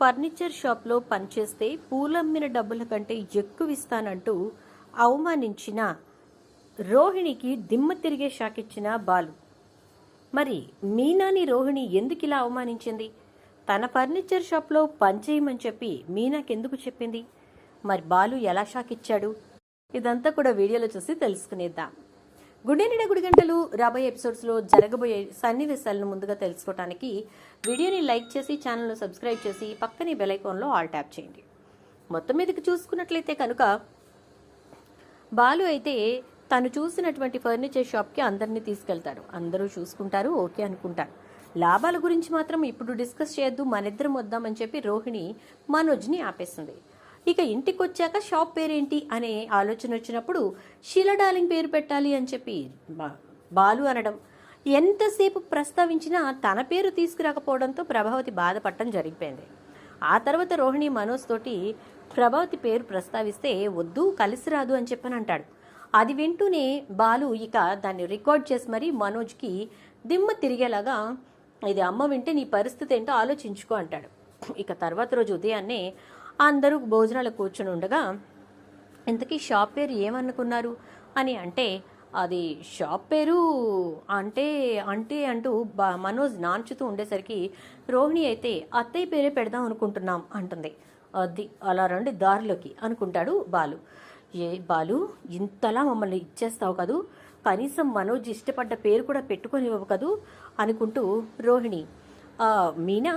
Furniture షాప్లో పనిచేస్తే పూలమ్మిన డబ్బుల కంటే ఎక్కువ ఇస్తానంటూ అవమానించిన రోహిణికి దిమ్మ తిరిగే షాకిచ్చిన బాలు. మరి మీనాని రోహిణి ఎందుకు ఇలా అవమానించింది? తన ఫర్నిచర్ షాప్లో పనిచేయమని చెప్పి మీనాకెందుకు చెప్పింది? మరి బాలు ఎలా షాక్ ఇచ్చాడు ఇదంతా కూడా వీడియోలో చూసి తెలుసుకునేద్దాం. గుండెనిడ గుడి గంటలు రాబోయే ఎపిసోడ్స్లో జరగబోయే సన్నివేశాలను ముందుగా తెలుసుకోవడానికి వీడియోని లైక్ చేసి ఛానల్ను సబ్స్క్రైబ్ చేసి పక్కనే బెలైకాన్లో ఆల్ ట్యాప్ చేయండి. మొత్తం మీదకి చూసుకున్నట్లయితే కనుక బాలు అయితే తను చూసినటువంటి ఫర్నిచర్ షాప్కి అందరినీ తీసుకెళ్తాడు అందరూ చూసుకుంటారు ఓకే అనుకుంటారు. లాభాల గురించి మాత్రం ఇప్పుడు డిస్కస్ చేయొద్దు మనిద్దరం వద్దామని చెప్పి రోహిణి మనోజ్ని ఆపేస్తుంది. ఇక ఇంటికి వచ్చాక షాప్ పేరేంటి అనే ఆలోచన వచ్చినప్పుడు షీలా డార్లింగ్ పేరు పెట్టాలి అని చెప్పి బాలు అనడం. ఎంతసేపు ప్రస్తావించినా తన పేరు తీసుకురాకపోవడంతో ప్రభావతి బాధపడటం జరిగిపోయింది. ఆ తర్వాత రోహిణి మనోజ్ తోటి ప్రభావతి పేరు ప్రస్తావిస్తే వద్దు కలిసి రాదు అని చెప్పని అంటాడు. అది వింటూనే బాలు ఇక దాన్ని రికార్డ్ చేసి మరీ మనోజ్కి దిమ్మ తిరిగేలాగా ఇది అమ్మ వింటే నీ పరిస్థితి ఏంటో ఆలోచించుకో అంటాడు. ఇక తర్వాత రోజు ఉదయాన్నే అందరూ భోజనాలు కూర్చుని ఉండగా ఇంతకీ షాప్ పేరు ఏమనుకున్నారు? అని అంటే అది షాప్ పేరు అంటే అంటే అంటూ బా మనోజ్ నాంచుతూ ఉండేసరికి రోహిణి అయితే అత్తయ్య పేరే పెడదాం అనుకుంటున్నాం అంటుంది. అది అలా రండి దారిలోకి అనుకుంటాడు బాలు. ఏ బాలు ఇంతలా మమ్మల్ని ఇచ్చేస్తావు కదూ? కనీసం మనోజ్ ఇష్టపడ్డ పేరు కూడా పెట్టుకొని ఇవ్వవు కదూ? అనుకుంటూ రోహిణి మీనా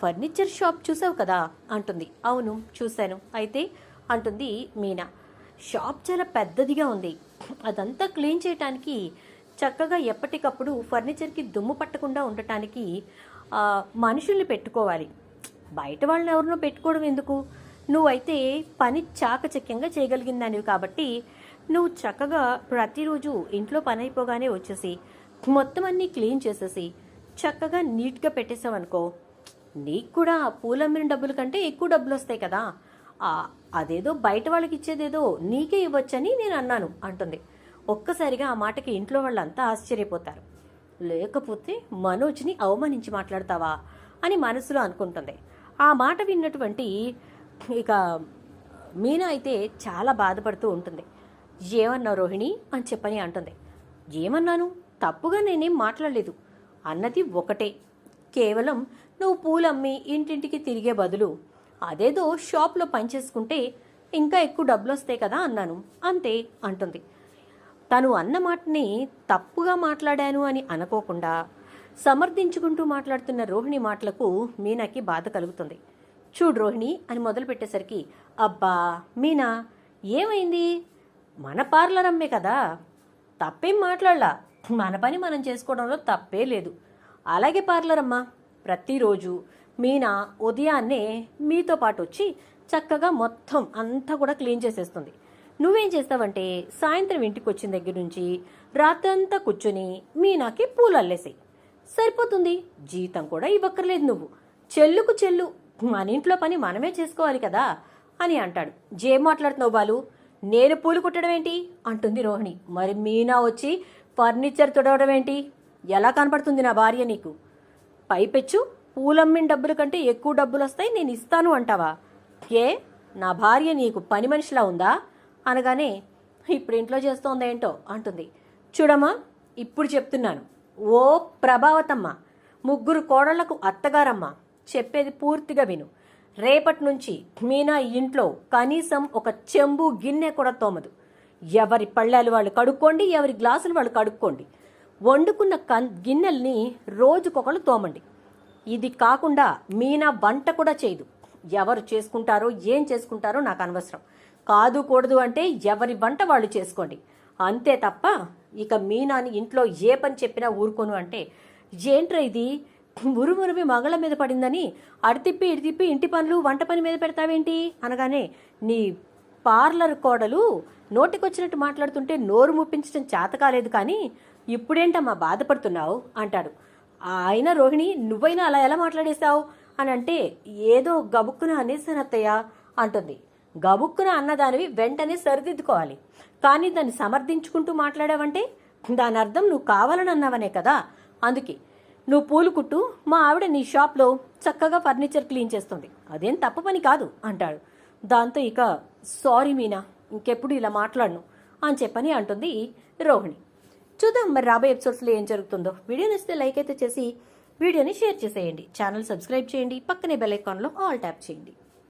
ఫర్నిచర్ షాప్ చూసావు కదా అంటుంది. అవును చూశాను. అయితే అంటుంది మీనా. షాప్ చాలా పెద్దదిగా ఉంది. అదంతా క్లీన్ చేయటానికి చక్కగా ఎప్పటికప్పుడు ఫర్నిచర్కి దుమ్ము పట్టకుండా ఉండటానికి మనుషుల్ని పెట్టుకోవాలి. బయట వాళ్ళని ఎవరినో పెట్టుకోవడం ఎందుకు? నువ్వైతే పని చాకచక్యంగా చేయగలిగిందానివి కాబట్టి నువ్వు చక్కగా ప్రతిరోజు ఇంట్లో పని అయిపోగానే వచ్చేసి మొత్తం అన్నీ క్లీన్ చేసేసి చక్కగా నీట్గా పెట్టేసావనుకో నీకు కూడా పూలమ్మిన డబ్బుల కంటే ఎక్కువ డబ్బులు వస్తాయి కదా. అదేదో బయట వాళ్ళకి ఇచ్చేదేదో నీకే ఇవ్వచ్చని నేను అన్నాను అంటుంది. ఒక్కసారిగా ఆ మాటకి ఇంట్లో వాళ్ళంతా ఆశ్చర్యపోతారు. లేకపోతే మనోజ్ని అవమానించి మాట్లాడతావా అని మనసులో అనుకుంటుంది. ఆ మాట విన్నటువంటి ఇక మీనా అయితే చాలా బాధపడుతూ ఉంటుంది. ఏమన్నావు రోహిణి అని చెప్పని అంటుంది. ఏమన్నాను? తప్పుగా నేనేం మాట్లాడలేదు. అన్నది ఒకటే. కేవలం నువ్వు పూలమ్మి ఇంటింటికి తిరిగే బదులు అదేదో షాప్లో పనిచేసుకుంటే ఇంకా ఎక్కువ డబ్బులు వస్తాయి కదా అన్నాను. అంతే అంటుంది. తను అన్న మాటని తప్పుగా మాట్లాడాను అని అనుకోకుండా సమర్థించుకుంటూ మాట్లాడుతున్న రోహిణి మాటలకు మీనాకి బాధ కలుగుతుంది. చూడు రోహిణి అని మొదలు పెట్టేసరికి అబ్బా మీనా ఏమైంది? మన పార్లర్ అమ్మే కదా. తప్పేం మాట్లాడలా? మన పని మనం చేసుకోవడంలో తప్పే లేదు. అలాగే పార్లర్ అమ్మా ప్రతిరోజు మీనా ఉదయాన్నే మీతో పాటు వచ్చి చక్కగా మొత్తం అంతా కూడా క్లీన్ చేసేస్తుంది. నువ్వేం చేస్తావంటే సాయంత్రం ఇంటికి వచ్చిన దగ్గర నుంచి రాత్రంతా కూర్చొని మీనాకి పూలు అల్లేసాయి. సరిపోతుంది. జీతం కూడా ఇవ్వక్కర్లేదు నువ్వు. చెల్లుకు చెల్లు. మన ఇంట్లో పని మనమే చేసుకోవాలి కదా అని అంటాడు. జేం మాట్లాడుతున్నావు బాలు? నేను పూలు కుట్టడం ఏంటి? అంటుంది రోహిణి. మరి మీనా వచ్చి ఫర్నిచర్ తుడవడం ఏంటి? ఎలా కనపడుతుంది నా భార్య నీకు? పైపెచ్చు పూలమ్మిన డబ్బుల కంటే ఎక్కువ డబ్బులు వస్తాయి నేను ఇస్తాను అంటావా? ఏ? నా భార్య నీకు పని మనిషిలా ఉందా? అనగానే ఇప్పుడు ఇంట్లో చేస్తోందేంటో అంటుంది. చూడమ్మా ఇప్పుడు చెప్తున్నాను. ఓ ప్రభావతమ్మ ముగ్గురు కోడళ్ళకు అత్తగారమ్మ చెప్పేది పూర్తిగా విను. రేపటి నుంచి మీనా ఇంట్లో కనీసం ఒక చెంబు గిన్నె కూడా తోమదు. ఎవరి పళ్ళాలు వాళ్ళు కడుక్కోండి ఎవరి గ్లాసులు వాళ్ళు కడుక్కోండి. వండుకున్న కన్ గిన్నెల్ని రోజుకొకళ్ళు తోమండి. ఇది కాకుండా మీనా వంట కూడా చేయదు. ఎవరు చేసుకుంటారో ఏం చేసుకుంటారో నాకు అనవసరం. కాదు కూడదు అంటే ఎవరి వంట వాళ్ళు చేసుకోండి. అంతే తప్ప ఇక మీనాని ఇంట్లో ఏ పని చెప్పినా ఊరుకోను అంటే ఏంట్రా ఇది? ఉరుమురుమి మగళ మీద పడిందని అడితిప్పి ఇడితిప్పి ఇంటి పనులు వంట పని మీద పెడతావేంటి? అనగానే నీ పార్లర్ కోడలు నోటికొచ్చినట్టు మాట్లాడుతుంటే నోరు ముప్పించడం చేత కాలేదు కానీ ఇప్పుడేంటమ్మా బాధపడుతున్నావు? అంటాడు. ఆయన రోహిణి నువ్వైనా అలా ఎలా మాట్లాడేశావు? అని అంటే ఏదో గబుక్కున అనేసాను అత్తయ్య అంటుంది. గబుక్కున అన్నదానివి వెంటనే సరిదిద్దుకోవాలి. కానీ దాన్ని సమర్థించుకుంటూ మాట్లాడావంటే దాని అర్థం నువ్వు కావాలని అన్నావనే కదా? అందుకే నువ్వు పూలు కుట్టు మా ఆవిడ నీ షాప్లో చక్కగా ఫర్నిచర్ క్లీన్ చేస్తుంది. అదేం తప్పు పని కాదు అంటాడు. దాంతో ఇక సారీ మీనా ఇంకెప్పుడు ఇలా మాట్లాడను అని చెప్పని అంటుంది రోహిణి. చూద్దాం మరి రాబోయే ఎపిసోడ్స్లో ఏం జరుగుతుందో. వీడియో నచ్చితే లైక్ అయితే చేసి వీడియోని షేర్ చేసేయండి. ఛానల్ సబ్స్క్రైబ్ చేయండి. పక్కనే బెల్ ఐకాన్లో ఆల్ ట్యాప్ చేయండి.